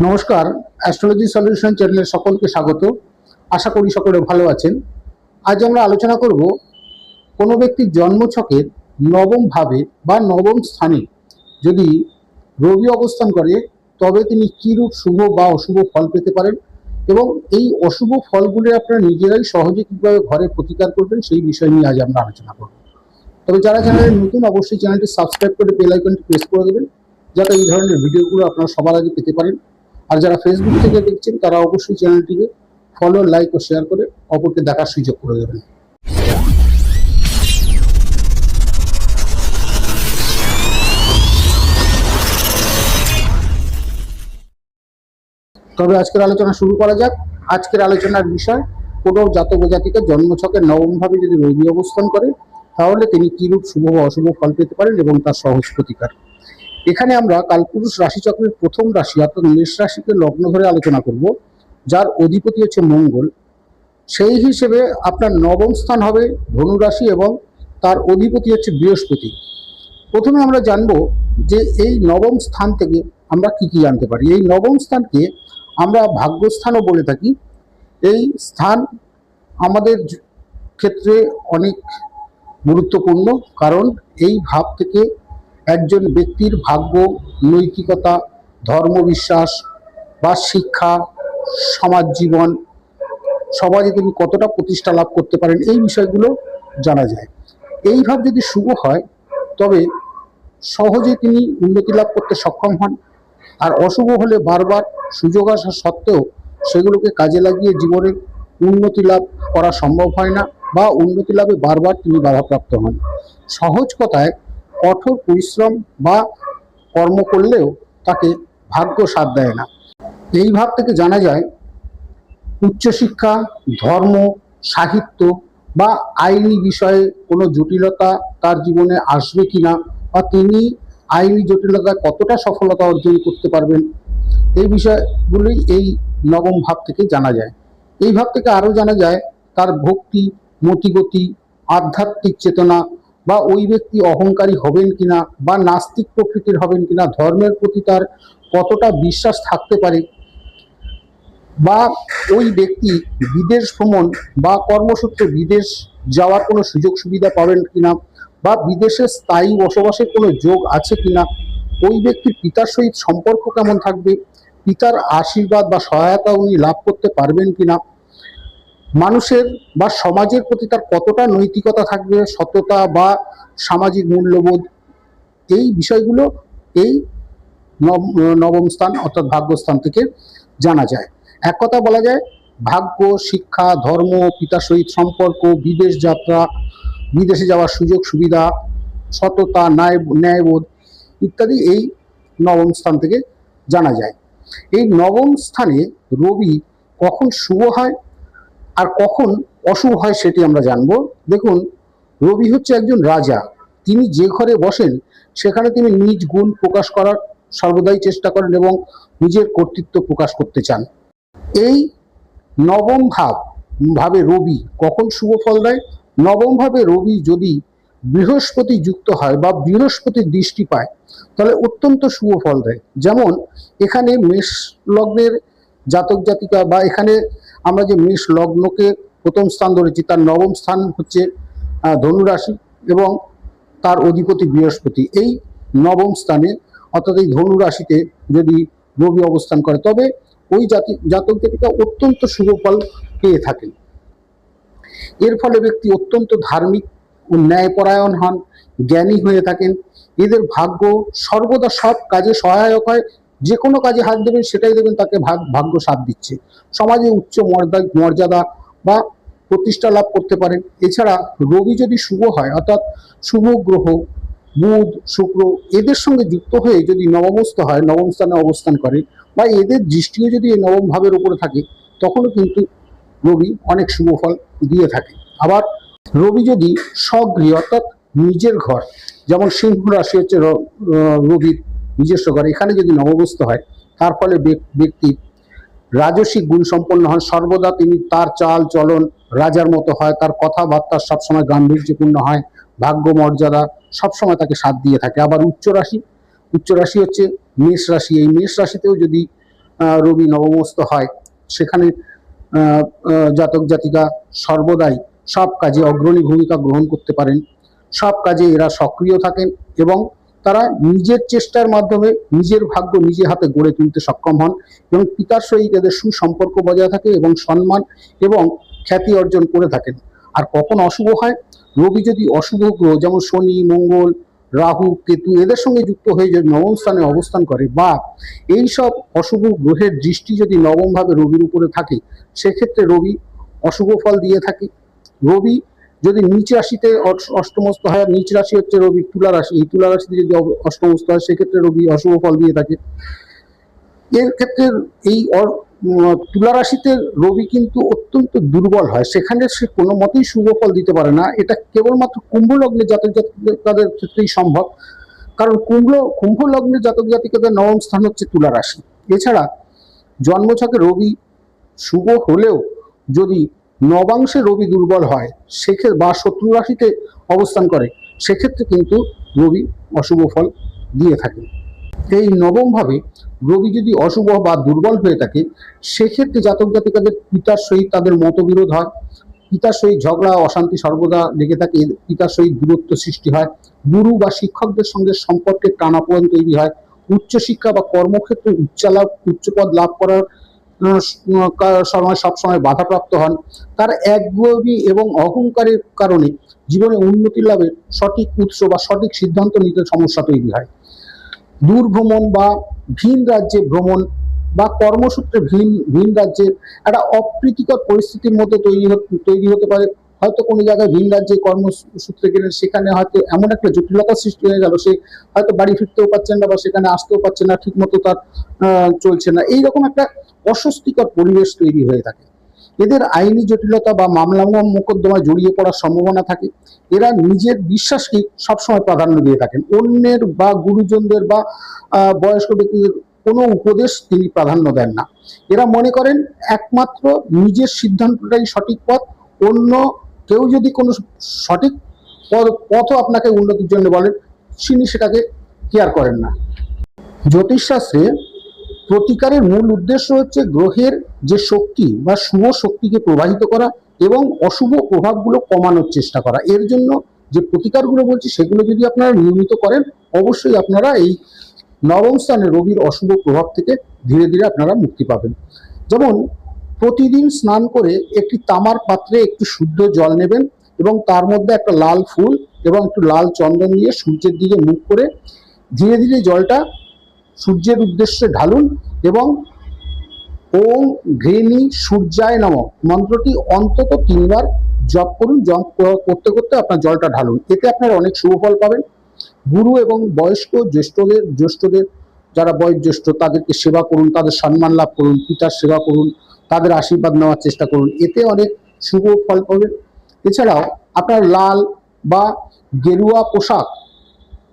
নমস্কার astrology solution চ্যানেলের সকলকে স্বাগত। আশা করি সকলে ভালো আছেন। আজ আমরা আলোচনা করব কোনো ব্যক্তির জন্মছকের নবম ভাবে বা নবম স্থানে যদি রবি অবস্থান করে, তবে তিনি কীরূপ শুভ বা অশুভ ফল পেতে পারেন এবং এই অশুভ ফলগুলি আপনারা নিজেরাই সহজে কীভাবে ঘরে প্রতিকার করবেন সেই বিষয় নিয়ে আজ আমরা আলোচনা করব। তবে যারা চ্যানেলে নতুন, অবশ্যই চ্যানেলটি সাবস্ক্রাইব করে বেল আইকনটি প্রেস করে দেবেন, যাতে এই ধরনের ভিডিওগুলো আপনারা সবার আগে পেতে পারেন। আর যারা ফেসবুক থেকে দেখছেন, তারা অবশ্যই চ্যানেলটিকে ফলো লাইক ও শেয়ার করে অপরকে দেখার সুযোগ করে দেবেন। তবে আজকের আলোচনা শুরু করা যাক। আজকের আলোচনার বিষয় কোনো জাতক জাতিকার জন্মছকের নবমভাবে যদি রবি অবস্থান করে, তাহলে তিনি কিরূপ শুভ বা অশুভ ফল পেতে পারেন এবং তার সহজ প্রতিকার? এখানে আমরা কালপুরুষ রাশিচক্রের প্রথম রাশি, অর্থাৎ মেষ রাশিকে লগ্ন ধরে আলোচনা করব, যার অধিপতি হচ্ছে মঙ্গল। সেই হিসেবে আপনার নবম স্থান হবে ধনু রাশি এবং তার অধিপতি হচ্ছে বৃহস্পতি। প্রথমে আমরা জানব যে এই নবম স্থান থেকে আমরা কি কি জানতে পারি। এই নবম স্থানকে আমরা ভাগ্যস্থানও বলে থাকি। এই স্থান আমাদের ক্ষেত্রে অনেক গুরুত্বপূর্ণ, কারণ এই ভাব থেকে একজন ব্যক্তির ভাগ্য, নৈতিকতা ধর্মবিশ্বাস বা শিক্ষা, সমাজ জীবন, সমাজে তিনি কতটা প্রতিষ্ঠা লাভ করতে পারেন, এই বিষয়গুলো জানা যায়। এই ভাব যদি শুভ হয়, তবে সহজে তিনি উন্নতি লাভ করতে সক্ষম হন। আর অশুভ হলে বারবার সুযোগ আসা সত্ত্বেও সেগুলোকে কাজে লাগিয়ে জীবনে উন্নতি লাভ করা সম্ভব হয় না বা উন্নতি লাভে বারবার তিনি বাধাপ্রাপ্ত হন। সহজ কথায় কঠোর পরিশ্রম বা কর্ম করলেও তাকে ভাগ্য সাথ দেয় না। এই ভাব থেকে জানা যায়, উচ্চশিক্ষা, ধর্ম, সাহিত্য বা আইনি বিষয়ে কোনো জটিলতা তার জীবনে আসবে কি না বা তিনি আইনি জটিলতায় কতটা সফলতা অর্জন করতে পারবেন, এই বিষয়গুলোই এই নবম ভাব থেকে জানা যায়। এই ভাব থেকে আরও জানা যায়, তার ভক্তি, মতিগতি, আধ্যাত্মিক চেতনা বা ওই ব্যক্তি অহংকারী হবেন কিনা বা নাস্তিক প্রকৃতির হবেন কিনা, ধর্মের প্রতি তার কতটা বিশ্বাস থাকতে পারে বা ওই ব্যক্তি বিদেশ ভ্রমণ বা কর্মসূত্রে বিদেশ যাওয়ার কোনো সুযোগ সুবিধা পাবেন কিনা বা বিদেশে স্থায়ী বসবাসের কোনো যোগ আছে কিনা, ওই ব্যক্তির পিতার সহিত সম্পর্ক কেমন থাকবে, পিতার আশীর্বাদ বা সহায়তা উনি লাভ করতে পারবেন কিনা মানুষের বা সমাজের প্রতি তার কতটা নৈতিকতা থাকবে, সততা বা সামাজিক মূল্যবোধ, এই বিষয়গুলো এই নব- নবম স্থান অর্থাৎ ভাগ্যস্থান থেকে জানা যায়। এক কথা বলা যায়, ভাগ্য, শিক্ষা, ধর্ম পিতার সহিত সম্পর্ক, বিদেশ যাত্রা, বিদেশে যাওয়ার সুযোগ সুবিধা, সততা, ন্যায়, ন্যায়বোধ ইত্যাদি এই নবম স্থান থেকে জানা যায়। এই নবম স্থানে রবি কখন শুভ হয়? আর কখন অশুভ হয় সেটি আমরা জানব। দেখুন, রবি হচ্ছে একজন রাজা। তিনি যে ঘরে বসেন, সেখানে তিনি নিজ গুণ প্রকাশ করার সর্বদাই চেষ্টা করেন এবং নিজের কর্তৃত্ব প্রকাশ করতে চান। এই নবম ভাব ভাবে রবি কখন শুভ ফল দেয়? নবম ভাবে রবি যদি বৃহস্পতি যুক্ত হয় বা বৃহস্পতির দৃষ্টি পায়, তাহলে অত্যন্ত শুভ ফল দেয়। যেমন, এখানে মেষ লগ্নের জাতক জাতিকা বা এখানে আমরা যে মেষ লগ্নকে প্রথম স্থান ধরেছি, তার নবম স্থান হচ্ছে ধনুরাশি এবং তার অধিপতি বৃহস্পতি। এই নবম স্থানে, অর্থাৎ এই ধনুরাশিতে যদি রবি অবস্থান করে, তবে ওই জাতি জাতক জাতিকা অত্যন্ত শুভ ফল পেয়ে থাকেন। এর ফলে ব্যক্তি অত্যন্ত ধার্মিক ও ন্যায়পরায়ণ হন, জ্ঞানী হয়ে থাকেন। এদের ভাগ্য সর্বদা সব কাজে সহায়ক হয় যে কোনো কাজে হাত দেবেন, সেটাই দেবেন তাকে ভাগ- ভাগ্য সাথ দিচ্ছে। সমাজে উচ্চ মর্যাদা মর্যাদা বা প্রতিষ্ঠা লাভ করতে পারেন। এছাড়া রবি যদি শুভ হয়, অর্থাৎ শুভ গ্রহ, বুধ, শুক্র, এদের সঙ্গে যুক্ত হয়ে যদি নবমস্থ হয়, নবম স্থানে অবস্থান করে, বা এদের দৃষ্টিও যদি এই নবম ভাবের উপরে থাকে, তখনও কিন্তু রবি অনেক শুভ ফল দিয়ে থাকে। আবার রবি যদি স্বগৃহ, অর্থাৎ নিজের ঘর, যেমন সিংহ রাশি হচ্ছে রবির নিজস্ব ঘর। এখানে যদি নবমস্ত হয়, তার ফলে ব্যক- ব্যক্তি রাজসিক গুণ সম্পন্ন হন। সর্বদা তিনি তার চাল, চলন রাজার মতো হয়। তার কথাবার্তা সবসময় গাম্ভীর্যপূর্ণ হয় ভাগ্য মর্যাদা সবসময় তাকে সাথ দিয়ে থাকে। আবার উচ্চ রাশি উচ্চ রাশি হচ্ছে মেষ রাশি। এই মেষ রাশিতেও যদি রবি নবমস্ত হয়, সেখানে জাতক জাতিকা সর্বদাই সব কাজে অগ্রণী ভূমিকা গ্রহণ করতে পারেন। সব কাজে এরা সক্রিয় থাকেন এবং তারা নিজের চেষ্টার মাধ্যমে নিজের ভাগ্য নিজে হাতে গড়ে তুলতে সক্ষম হন এবং পিতার সহিত এদের সুসম্পর্ক বজায় থাকে এবং সম্মান এবং খ্যাতি অর্জন করে থাকেন। আর কখন অশুভ হয়? রবি যদি অশুভ গ্রহ, যেমন শনি, মঙ্গল, রাহু, কেতু, এদের সঙ্গে যুক্ত হয়ে যদি নবম স্থানে অবস্থান করে বা এই সব অশুভ গ্রহের দৃষ্টি যদি নবমভাবে রবির উপরে থাকে, সেক্ষেত্রে রবি অশুভ ফল দিয়ে থাকে। রবি যদি নিচ রাশিতে অষ্টমস্ত হয় নিচ রাশি হচ্ছে রবি, তুলা রাশি। এই তুলা রাশিতে যদি অষ্টমস্ত হয়, সেক্ষেত্রে রবি অশুভ ফল দিয়ে থাকে। এর ক্ষেত্রে এই তুলা রাশিতে রবি কিন্তু অত্যন্ত দুর্বল হয়। সেখানে সে কোনো মতেই শুভ ফল দিতে পারে না। এটা কেবলমাত্র কুম্ভ লগ্নের জাতক জাতিকাদের ক্ষেত্রেই সম্ভব। কারণ কুম্ভ কুম্ভ লগ্নের জাতক জাতিকাদের নবম স্থান হচ্ছে তুলা রাশি। এছাড়া জন্মছকে রবি শুভ হলেও যদি নবাংশে রবি দুর্বল হয় সেক্ষেত্রে বা শত্রু রাশিতে অবস্থান করে, সেক্ষেত্রে কিন্তু রবি অশুভ ফল দিয়ে থাকে। এই নবমভাবে রবি যদি অশুভ বা দুর্বল হয়ে থাকে, সেক্ষেত্রে জাতক জাতিকাদের পিতার সহিত তাদের মতবিরোধ হয়। পিতার সহিত ঝগড়া, অশান্তি সর্বদা লেগে থাকে পিতার সহিত দূরত্ব সৃষ্টি হয়। গুরু বা শিক্ষকদের সঙ্গে সম্পর্কে টানাপোড়েন তৈরি হয়। উচ্চশিক্ষা বা কর্মক্ষেত্রে উচ্চালাভ উচ্চপদ লাভ করার সময়, সবসময় বাধাপ্রাপ্ত হন। তার একগুঁয়েমি এবং অহংকারের কারণে জীবনে উন্নতি লাভে সঠিক উৎস বা সঠিক সিদ্ধান্ত নিতে সমস্যা তৈরি হয়। দূর ভ্রমণ বা ভিন রাজ্যে ভ্রমণ বা কর্মসূত্রে ভিন ভিন রাজ্যের একটা অপ্রীতিকর পরিস্থিতির মধ্যে তৈরি তৈরি হতে পারে হয়তো কোনো জায়গায় ভিন রাজ্যে কর্মসূত্রে গেলেন, সেখানে হয়তো এমন একটা জটিলতা সৃষ্টি হয়ে গেল, সে হয়তো বাড়ি ফিরতেও পারছেন না বা সেখানে আসতেও পারছে না ঠিক মতো তার চলছে না। এইরকম একটা অস্বস্তিকর পরিবেশ তৈরি হয়ে থাকে। এদের আইনি জটিলতা বা মামলা মোকদ্দমায় জড়িয়ে পড়ার সম্ভাবনা থাকে। এরা নিজের বিশ্বাসকে সবসময় প্রাধান্য দিয়ে থাকেন। অন্যের বা গুরুজনদের বা বয়স্ক ব্যক্তিদের কোনো উপদেশ তিনি প্রাধান্য দেন না। এরা মনে করেন, একমাত্র নিজের সিদ্ধান্তটাই সঠিক পথ, অন্য কেউ যদি কোনো সঠিক পথ- আপনাকে উন্নতির জন্য বলেন, তিনি সেটাকে কেয়ার করেন না। জ্যোতিষশাস্ত্রে প্রতিকারের মূল উদ্দেশ্য হচ্ছে গ্রহের যে শক্তি বা শুভ শক্তিকে প্রবাহিত করা এবং অশুভ প্রভাবগুলো কমানোর চেষ্টা করা। এর জন্য যে প্রতিকারগুলো বলছি, সেগুলো যদি আপনারা নিয়মিত করেন, অবশ্যই আপনারা এই নবম স্থানে রবির অশুভ প্রভাব থেকে ধীরে ধীরে আপনারা মুক্তি পাবেন। যেমন প্রতিদিন স্নান করে একটি তামার পাত্রে একটু শুদ্ধ জল নেবেন এবং তার মধ্যে একটা লাল ফুল এবং একটু লাল চন্দন দিয়ে সূর্যের দিকে মুখ করে ধীরে ধীরে জলটা সূর্যের উদ্দেশ্যে ঢালুন এবং ওম ঘৃণী সূর্যায় নম। মন্ত্রটি অন্তত তিনবার জপ করুন, জপ করতে করতে আপনার জলটা ঢালুন। এতে আপনারা অনেক শুভ ফল পাবেন। গুরু এবং বয়স্ক জ্যেষ্ঠদের জ্যেষ্ঠদের, যারা বয়োজ্যেষ্ঠ, তাদেরকে সেবা করুন, তাদের সম্মান লাভ করুন, পিতার সেবা করুন তাদের আশীর্বাদ নেওয়ার চেষ্টা করুন। এতে অনেক শুভ ফল পাবেন। এছাড়াও আপনার লাল বা গেরুয়া পোশাক,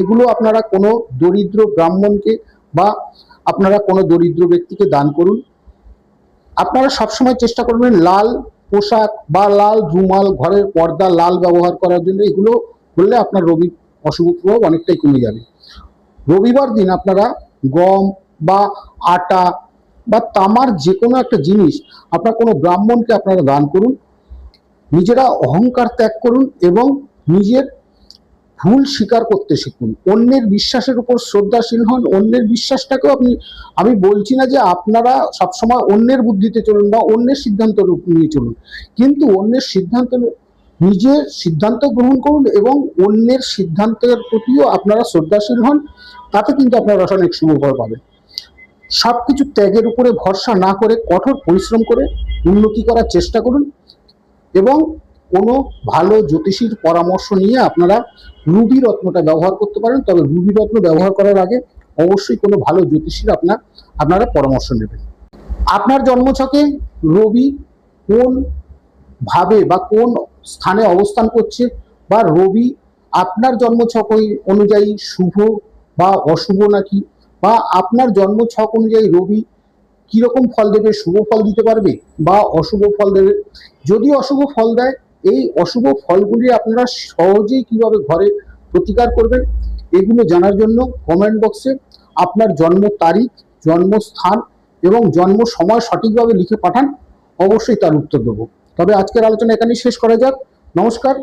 এগুলো আপনারা কোনো দরিদ্র ব্রাহ্মণকে বা আপনারা কোনো দরিদ্র ব্যক্তিকে দান করুন। আপনারা সবসময় চেষ্টা করবেন লাল পোশাক বা লাল রুমাল, ঘরের পর্দা লাল ব্যবহার করার জন্য। এগুলো করলে আপনার রবি অশুভ প্রভাব অনেকটাই কমে যাবে। রবিবার দিন আপনারা গম বা আটা বা তামার যে কোনো একটা জিনিস আপনার কোনো ব্রাহ্মণকে আপনারা দান করুন, নিজেরা অহংকার ত্যাগ করুন এবং নিজের ভুল স্বীকার করতে শিখুন। অন্যের বিশ্বাসের উপর শ্রদ্ধাশীল হন, অন্যের বিশ্বাসটাকেও আপনি, আমি বলছি না যে আপনারা সবসময় অন্যের বুদ্ধিতে চলুন বা অন্যের সিদ্ধান্ত নিয়ে চলুন। কিন্তু অন্যের সিদ্ধান্ত, নিজের সিদ্ধান্ত গ্রহণ করুন এবং অন্যের সিদ্ধান্তের প্রতিও আপনারা শ্রদ্ধাশীল হন, তাতে কিন্তু আপনারা অনেক শুভ ফল পাবেন। সব কিছু ত্যাগের উপরে ভরসা না করে কঠোর পরিশ্রম করে উন্নতি করার চেষ্টা করুন এবং কোনো ভালো জ্যোতিষীর পরামর্শ নিয়ে আপনারা রুবি রত্নটা ব্যবহার করতে পারেন। তবে রুবি রত্ন ব্যবহার করার আগে অবশ্যই কোনো ভালো জ্যোতিষীর আপনার, আপনারা পরামর্শ নেবেন। আপনার জন্মছকে রবি কোন ভাবে বা কোন স্থানে অবস্থান করছে বা রবি আপনার জন্মছক অনুযায়ী শুভ বা অশুভ নাকি বা আপনার জন্ম ছক অনুযায়ী রবি কীরকম ফল দেবে, শুভ ফল দিতে পারবে বা অশুভ ফল দেবে? যদি অশুভ ফল দেয়, এই অশুভ ফলগুলি আপনারা সহজেই কীভাবে ঘরে প্রতিকার করবেন, এগুলো জানার জন্য কমেন্ট বক্সে আপনার জন্ম তারিখ, জন্মস্থান এবং জন্ম সময় সঠিকভাবে লিখে পাঠান, অবশ্যই তার উত্তর দেবো। তবে আজকের আলোচনা এখানেই শেষ করা যাক। নমস্কার।